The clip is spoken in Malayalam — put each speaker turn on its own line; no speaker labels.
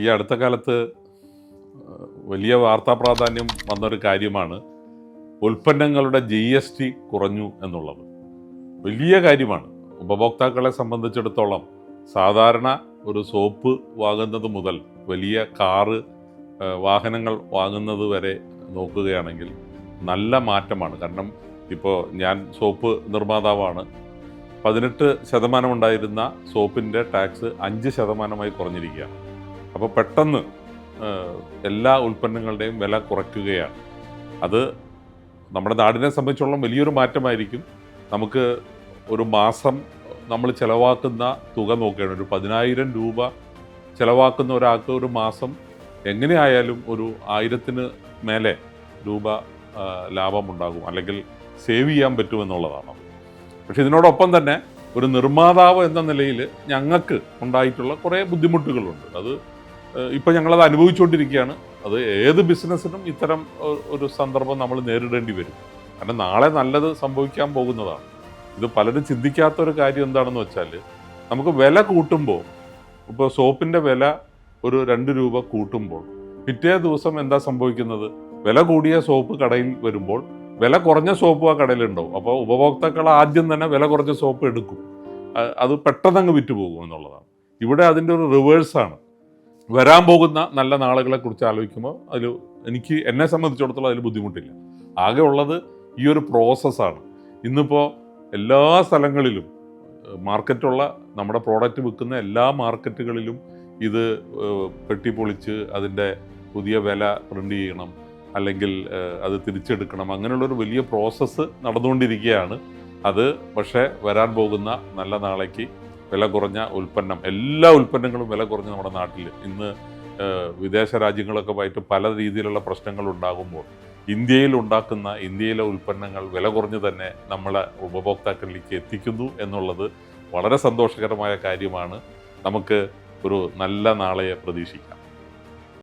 ഈ അടുത്ത കാലത്ത് വലിയ വാർത്താ പ്രാധാന്യം വന്നൊരു കാര്യമാണ് ഉൽപ്പന്നങ്ങളുടെ ജി എസ് ടി കുറഞ്ഞു എന്നുള്ളത്. വലിയ കാര്യമാണ്. ഉപഭോക്താക്കളെ സംബന്ധിച്ചിടത്തോളം സാധാരണ ഒരു സോപ്പ് വാങ്ങുന്നത് മുതൽ വലിയ കാറ് വാഹനങ്ങൾ വാങ്ങുന്നത് വരെ നോക്കുകയാണെങ്കിൽ നല്ല മാറ്റമാണ്. കാരണം ഇപ്പോൾ ഞാൻ സോപ്പ് നിർമ്മാതാവാണ്. പതിനെട്ട് ശതമാനം ഉണ്ടായിരുന്ന സോപ്പിന്റെ ടാക്സ് അഞ്ച് ശതമാനമായി കുറഞ്ഞിരിക്കുകയാണ്. അപ്പോൾ പെട്ടെന്ന് എല്ലാ ഉൽപ്പന്നങ്ങളുടെയും വില കുറയ്ക്കുകയാണ്. അത് നമ്മുടെ നാടിനെ സംബന്ധിച്ചോളം വലിയൊരു മാറ്റമായിരിക്കും. നമുക്ക് ഒരു മാസം നമ്മൾ ചിലവാക്കുന്ന തുക നോക്കുകയാണ്. ഒരു പതിനായിരം രൂപ ചിലവാക്കുന്ന ഒരാൾക്ക് ഒരു മാസം എങ്ങനെയായാലും ഒരു ആയിരത്തിന് മേലെ രൂപ ലാഭം ലാഭമുണ്ടാകും. അല്ലെങ്കിൽ സേവ് ചെയ്യാൻ പറ്റുമെന്നുള്ളതാണ്. പക്ഷെ ഇതിനോടൊപ്പം തന്നെ ഒരു നിർമ്മാതാവ് എന്ന നിലയിൽ ഞങ്ങൾക്ക് ഉണ്ടായിട്ടുള്ള കുറേ ബുദ്ധിമുട്ടുകളുണ്ട്. അത് ഇപ്പം ഞങ്ങളത് അനുഭവിച്ചുകൊണ്ടിരിക്കുകയാണ് അത് ഏത് ബിസിനസ്സിനും ഇത്തരം ഒരു സന്ദർഭം നമ്മൾ നേരിടേണ്ടി വരും. കാരണം നാളെ നല്ലത് സംഭവിക്കാൻ പോകുന്നതാണ്. ഇത് പലരും ചിന്തിക്കാത്ത ഒരു കാര്യം എന്താണെന്ന് വെച്ചാൽ നമുക്ക് വില കൂട്ടുമ്പോൾ ഇപ്പോൾ സോപ്പിന്റെ വില ഒരു രണ്ട് രൂപ കൂട്ടുമ്പോൾ പിറ്റേ ദിവസം എന്താ സംഭവിക്കുന്നത്? വില കൂടിയ സോപ്പ് കടയിൽ വരുമ്പോൾ വില കുറഞ്ഞ സോപ്പ് ആ കടയിലുണ്ടാവും. അപ്പോൾ ഉപഭോക്താക്കൾ ആദ്യം തന്നെ വില കുറഞ്ഞ സോപ്പ് എടുക്കും. അത് പെട്ടെന്ന് അങ്ങ് വിറ്റുപോകും എന്നുള്ളതാണ്. ഇവിടെ അതിന്റെ ഒരു റിവേഴ്സാണ്. വരാൻ പോകുന്ന നല്ല നാളുകളെ കുറിച്ച് ആലോചിക്കുമ്പോൾ അതിൽ എനിക്ക് എന്നെ സംബന്ധിച്ചിടത്തോളം അതിൽ ബുദ്ധിമുട്ടില്ല. ആകെ ഉള്ളത് ഈ ഒരു പ്രോസസ്സാണ് ഇന്നിപ്പോൾ എല്ലാ സ്ഥലങ്ങളിലും മാർക്കറ്റുള്ള നമ്മുടെ പ്രോഡക്റ്റ് വിൽക്കുന്ന എല്ലാ മാർക്കറ്റുകളിലും ഇത് പെട്ടി പൊളിച്ച് അതിന്റെ പുതിയ വില പ്രിന്റ് ചെയ്യണം അല്ലെങ്കിൽ അത് തിരിച്ചെടുക്കണം. അങ്ങനെയുള്ളൊരു വലിയ പ്രോസസ്സ് നടന്നുകൊണ്ടിരിക്കുകയാണ്. അത് പക്ഷേ വരാൻ പോകുന്ന നല്ല നാളേക്ക് വില കുറഞ്ഞ ഉൽപ്പന്നം എല്ലാ ഉൽപ്പന്നങ്ങളും വില കുറഞ്ഞ നമ്മുടെ നാട്ടിൽ ഇന്ന് വിദേശ രാജ്യങ്ങളൊക്കെ ആയിട്ട് പല രീതിയിലുള്ള പ്രശ്നങ്ങൾ ഉണ്ടാകുമ്പോൾ ഇന്ത്യയിൽ ഉണ്ടാക്കുന്ന ഇന്ത്യയിലെ ഉൽപ്പന്നങ്ങൾ വില കുറഞ്ഞ് തന്നെ നമ്മളെ ഉപഭോക്താക്കളിലേക്ക് എത്തിക്കുന്നു എന്നുള്ളത് വളരെ സന്തോഷകരമായ കാര്യമാണ്. നമുക്ക് ഒരു നല്ല നാളെ പ്രതീക്ഷിക്കാം.